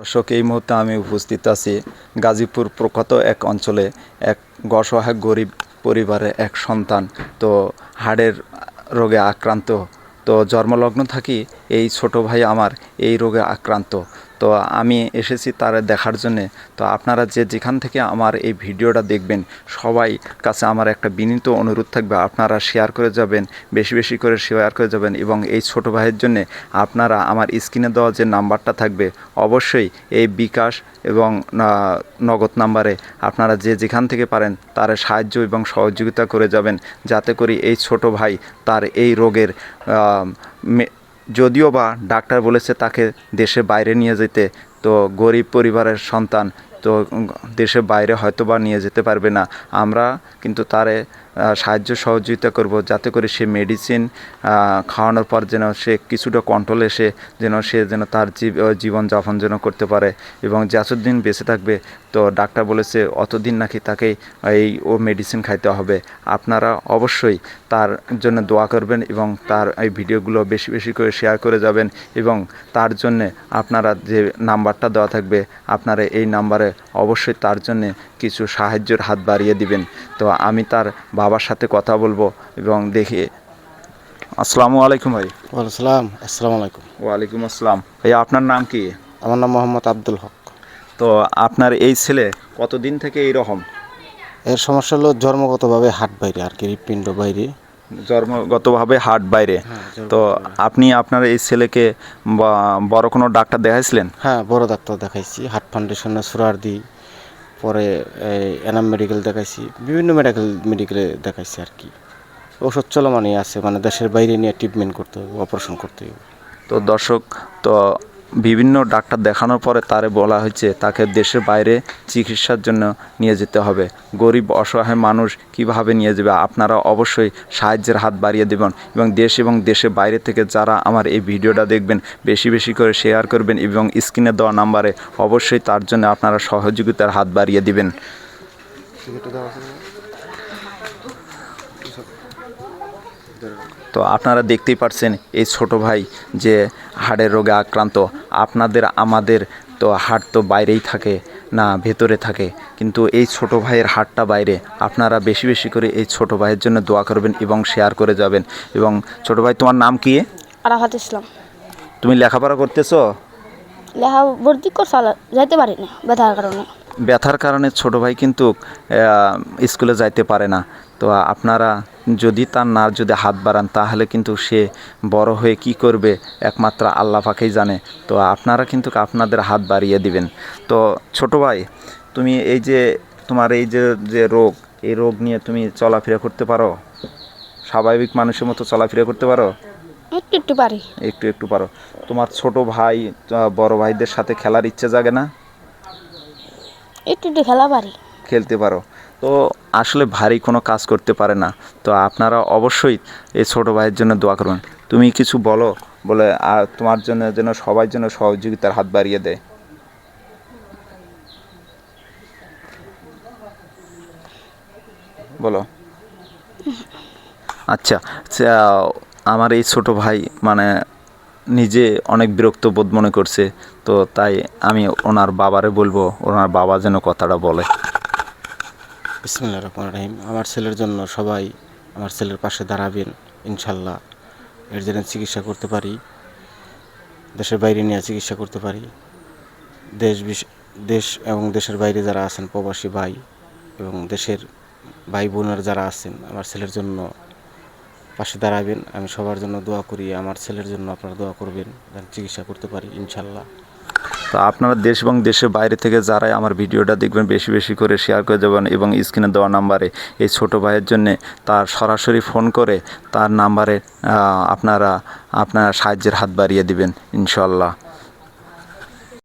দর্শক, এই মুহূর্তে আমি উপস্থিত আছি গাজীপুর প্রখ্যাত এক অঞ্চলে এক অসহায় গরিব পরিবারে এক সন্তান। তো হাড়ের রোগে আক্রান্ত। তো জন্মলগ্ন থাকি এই ছোট ভাই আমার এই রোগে আক্রান্ত। তো আমি এসেছি তার দেখার জন্যে। তো আপনারা যে যেখান থেকে আমার এই ভিডিওটা দেখবেন, সবাই কাছে আমার একটা বিনীত অনুরোধ থাকবে, আপনারা শেয়ার করে যাবেন, বেশি বেশি করে শেয়ার করে যাবেন এবং এই ছোট ভাইয়ের জন্য আপনারা আমার স্ক্রিনে দেওয়া যে নাম্বারটা থাকবে, অবশ্যই এই বিকাশ এবং নগদ নাম্বারে আপনারা যে যেখান থেকে পারেন তার সাহায্য এবং সহযোগিতা করে যাবেন, যাতে করি এই ছোট ভাই তার এই রোগের যদিও বা ডাক্তার বলেছে তাকে দেশে বাইরে নিয়ে যেতে, তো গরিব পরিবারের সন্তান তো দেশে বাইরে হয়তো বা নিয়ে যেতে পারবে না। আমরা কিন্তু তারে সাহায্য সহযোগিতা করব, যাতে করে সে মেডিসিন খাওয়ানোর পর যেন সে কিছুটা কন্ট্রোল এসে যেন, সে যেন তার জীবনযাপন যেন করতে পারে। এবং যতদিন বেঁচে থাকবে, তো ডাক্তার বলেছে অতদিন নাকি তাকে এই ও মেডিসিন খাইতে হবে। আপনারা অবশ্যই তার জন্য দোয়া করবেন এবং তার এই ভিডিওগুলো বেশি বেশি করে শেয়ার করে যাবেন এবং তার জন্যে আপনারা যে নাম্বারটা দেওয়া থাকবে, আপনারা এই নাম্বারে অবশ্যই তার জন্যে কিছু সাহায্যের হাত বাড়িয়ে দিবেন। তো আমি তার বাবার সাথে কথা বলব এবং দেখি। আসসালামু আলাইকুম ভাই। ওয়ালাইকুম সালাম আসসালামু আলাইকুম। ওয়ালাইকুম আসসালাম। ভাই আপনার নাম কি? আমার নাম মোহাম্মদ আব্দুল হক। তো আপনার এই ছেলে কতদিন থেকে এইরকম? এর সমস্যা হলো জন্মগতভাবে হাট বাইরে আর কি হৃৎপিণ্ড বাইরে। জন্মগতভাবে হার্ট বাইরে। তো আপনি আপনার এই ছেলেকে বড় কোনো ডাক্তার দেখাইছিলেন? হ্যাঁ বড় ডাক্তার দেখাইছি হার্ট ফাউন্ডেশনে সুরার দিই পরে এনাম মেডিকেল দেখাইছি, বিভিন্ন মেডিকেল মেডিকেলে দেখাইছি আর কি। ওষুধ চলমানই আছে মানে দেশের বাইরে নিয়ে ট্রিটমেন্ট করতে হবে অপারেশন করতে হবে। তো দর্শক, তো বিভিন্ন ডাক্তার দেখানোর পরে তারে বলা হয়েছে, তাকে দেশের বাইরে চিকিৎসার জন্য নিয়ে যেতে হবে। গরিব, অসহায় মানুষ কীভাবে নিয়ে যাবে? আপনারা অবশ্যই সাহায্যের হাত বাড়িয়ে দেবেন এবং দেশ এবং দেশের বাইরে থেকে যারা আমার এই ভিডিওটা দেখবেন, বেশি বেশি করে শেয়ার করবেন এবং স্ক্রিনে দেওয়া নাম্বারে অবশ্যই তার জন্য আপনারা সহযোগিতার হাত বাড়িয়ে দিবেন। তো আপনারা দেখতেই পারছেন এই ছোট ভাই যে হাড়ের রোগে আক্রান্ত। আপনাদের আমাদের তো হাড় তো বাইরেই থাকে না ভেতরে থাকে। কিন্তু এই ছোট ভাইয়ের হাড়টা বাইরে। আপনারা বেশি বেশি করে এই ছোট ভাইয়ের জন্য দোয়া করবেন এবং শেয়ার করে যাবেন। এবং ছোট ভাই তোমার নাম কি? আরাফাত ইসলাম। তুমি লেখাপড়া করতেছো? লেখা ভর্তি করছে যাইতে পারি না ব্যথার কারণে। ব্যথার কারণে ছোট ভাই কিন্তু স্কুলে যাইতে পারে না। তো আপনারা যদি তার না যদি হাত বাড়ান তাহলে কিন্তু সে বড় হয়ে কি করবে? একমাত্র আল্লাহ পাকেই জানে। তো আপনারা কিন্তু আপনাদের হাত বাড়িয়ে দিবেন। তো ছোট ভাই তুমি এই যে তোমার এই যে যে রোগ এই রোগ নিয়ে তুমি চলাফেরা করতে পারো? স্বাভাবিক মানুষের মতো চলাফেরা করতে পারো? একটু একটু পারি। একটু একটু পারো। তোমার ছোট ভাই বড় ভাইদের সাথে খেলার ইচ্ছে জাগে না? একটু একটু খেলা পারি। খেলতে পারো। তো আসলে ভারী কোনো কাজ করতে পারে না। তো আপনারা অবশ্যই এই ছোটো ভাইয়ের জন্য দোয়া করবেন। তুমি কিছু বলো বলে আর তোমার জন্য যেন সবার জন্য সহযোগিতার হাত বাড়িয়ে দেয়। বলো। আচ্ছা আচ্ছা, আমার এই ছোট ভাই মানে নিজে অনেক বিরক্ত বোধ মনে করছে, তো তাই আমি ওনার বাবারে বলব, ওনার বাবা যেন কথাটা বলে। রাহিম। আমার ছেলের জন্য সবাই আমার ছেলের পাশে দাঁড়াবেন, ইনশাল্লাহ। এর জন্য চিকিৎসা করতে পারি, দেশের বাইরে নিয়ে চিকিৎসা করতে পারি। দেশ দেশ এবং দেশের বাইরে যারা আছেন প্রবাসী ভাই এবং দেশের ভাই বোনের যারা আছেন, আমার ছেলের জন্য পাশে দাঁড়াবেন, আমি সবার জন্য দোয়া করি, আমার ছেলের জন্য আপনারা দোয়া করবেন, যেন চিকিৎসা করতে পারি, ইনশাল্লাহ। তো আপনারা দেশ এবং দেশের বাইরে থেকে যারাই আমার ভিডিওটা দেখবেন, বেশি বেশি করে শেয়ার করে দেবেন এবং স্ক্রিনে দেওয়া নাম্বারে এই ছোট ভাইয়ের জন্য তার সরাসরি ফোন করে তার নাম্বারে আপনারা আপনারা সাহায্যের হাত বাড়িয়ে দিবেন, ইনশাল্লাহ।